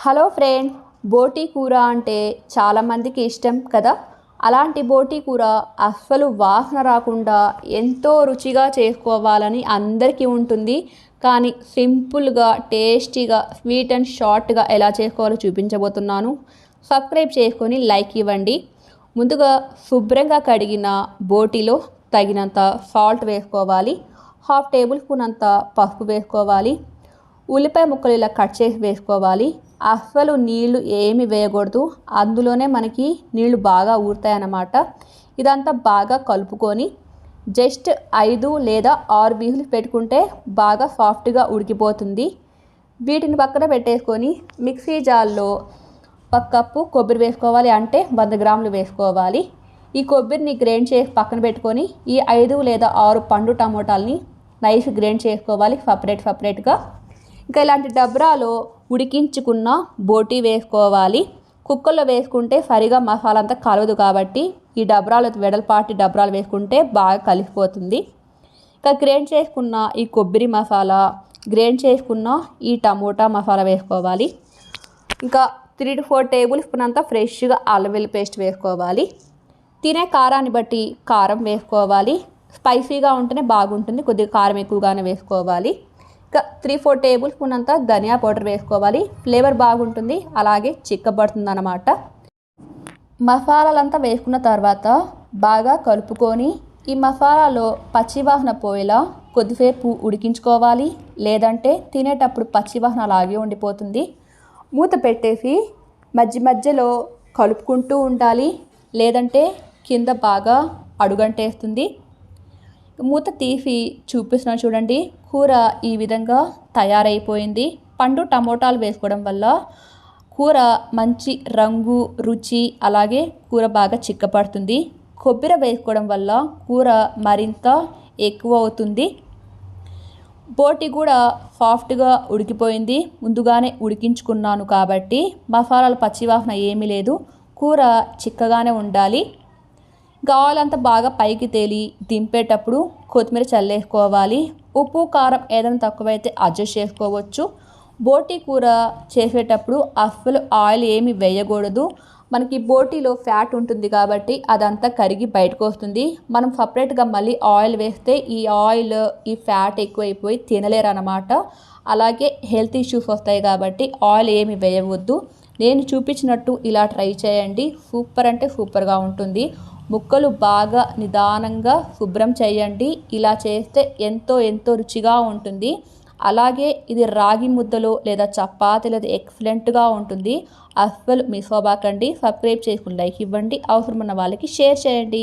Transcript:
Hello friend బోటీ కూర అంటే చాలామందికి ఇష్టం కదా? అలాంటి బోటీ కూర అస్సలు వాసన రాకుండా ఎంతో రుచిగా చేసుకోవాలని అందరికీ ఉంటుంది. కానీ సింపుల్గా టేస్టీగా స్వీట్ అండ్ షార్ట్గా ఎలా చేసుకోవాలో చూపించబోతున్నాను. సబ్స్క్రైబ్ చేసుకొని లైక్ ఇవ్వండి. ముందుగా శుభ్రంగా కడిగిన బోటీలో తగినంత సాల్ట్ వేసుకోవాలి. హాఫ్ టేబుల్ స్పూన్ అంత పసుపు వేసుకోవాలి. ఉల్లిపాయ ముక్కలు ఇలా కట్ చేసి వేసుకోవాలి. అస్సలు నీళ్ళు ఏమి వేయకూడదు. అందులోనే మనకి నీళ్ళు బాగా ఊరుతాయన్నమాట. ఇదంతా బాగా కలుపుకొని జస్ట్ ఐదు లేదా ఆరు బీసులు పెట్టుకుంటే బాగా సాఫ్ట్గా ఉడికిపోతుంది. వీటిని పక్కన పెట్టేసుకొని మిక్సీ జార్లో ఒక కప్పు కొబ్బరి వేసుకోవాలి అంటే వంద గ్రాములు వేసుకోవాలి. ఈ కొబ్బరిని గ్రైండ్ చేసి పక్కన పెట్టుకొని ఈ ఐదు లేదా ఆరు పండు టమోటాలని నైస్ గ్రైండ్ చేసుకోవాలి సపరేట్ సపరేట్గా. ఇంకా ఇలాంటి డబ్రాలో ఉడికించుకున్న బోటీ వేసుకోవాలి. కుక్కర్లో వేసుకుంటే సరిగా మసాలా అంతా కలవదు కాబట్టి ఈ డబ్రాలు వెడల్పాటి డబ్రాలు వేసుకుంటే బాగా కలిసిపోతుంది. ఇంకా గ్రైండ్ చేసుకున్న ఈ కొబ్బరి మసాలా గ్రైండ్ చేసుకున్న ఈ టమోటా మసాలా వేసుకోవాలి. ఇంకా three to four tablespoon అంతా ఫ్రెష్గా అల్లం పేస్ట్ వేసుకోవాలి. తినే కారాన్ని బట్టి కారం వేసుకోవాలి. స్పైసీగా ఉంటేనే బాగుంటుంది కొద్దిగా కారం ఎక్కువగానే వేసుకోవాలి. త్రీ ఫోర్ టేబుల్ స్పూన్ అంతా ధనియా పౌడర్ వేసుకోవాలి. ఫ్లేవర్ బాగుంటుంది. అలాగే చిక్కబడుతుంది అనమాట మసాలాలంతా వేసుకున్న తర్వాత బాగా కలుపుకొని ఈ మసాలాలో పచ్చివాసన పోయేలా కొద్దిసేపు ఉడికించుకోవాలి. లేదంటే తినేటప్పుడు పచ్చివాసన అలాగే ఉండిపోతుంది. మూత పెట్టేసి మధ్య మధ్యలో కలుపుకుంటూ ఉండాలి. లేదంటే కింద బాగా అడుగంటేస్తుంది. మూత తీసి చూపిస్తున్నాను చూడండి. కూర ఈ విధంగా తయారైపోయింది. పండు టమోటాలు వేసుకోవడం వల్ల కూర మంచి రంగు రుచి అలాగే కూర బాగా చిక్కపడుతుంది. కొబ్బరి వేసుకోవడం వల్ల కూర మరింత ఎక్కువ అవుతుంది. బోటి కూడా సాఫ్ట్గా ఉడికిపోయింది. ముందుగానే ఉడికించుకున్నాను కాబట్టి మసాలాలు పచ్చివాసన ఏమీ లేదు. కూర చిక్కగానే ఉండాలి. గావాలంతా బాగా పైకి తేలి దింపేటప్పుడు కొత్తిమీర చల్లేసుకోవాలి. ఉప్పు కారం ఏదైనా తక్కువైతే అడ్జస్ట్ చేసుకోవచ్చు. బోటి కూర చేసేటప్పుడు అస్సలు ఆయిల్ ఏమి వేయకూడదు. మనకి బోటీలో ఫ్యాట్ ఉంటుంది కాబట్టి అదంతా కరిగి బయటకు వస్తుంది. మనం సపరేట్గా మళ్ళీ ఆయిల్ వేస్తే ఈ ఆయిల్ ఈ ఫ్యాట్ ఎక్కువైపోయి తినలేరు అనమాట అలాగే హెల్త్ ఇష్యూస్ వస్తాయి కాబట్టి ఆయిల్ ఏమి వేయవద్దు. నేను చూపించినట్టు ఇలా ట్రై చేయండి. సూపర్ అంటే సూపర్గా ఉంటుంది. ముక్కలు బాగా నిదానంగా శుభ్రం చేయండి. ఇలా చేస్తే ఎంతో ఎంతో రుచిగా ఉంటుంది. అలాగే ఇది రాగి ముద్దలో లేదా చపాతీ లేదా ఎక్సలెంట్గా ఉంటుంది. అస్సలు మిస్ అవ్వకండి. సబ్స్క్రైబ్ చేసుకుని లైక్ ఇవ్వండి. అవసరం ఉన్న వాళ్ళకి షేర్ చేయండి.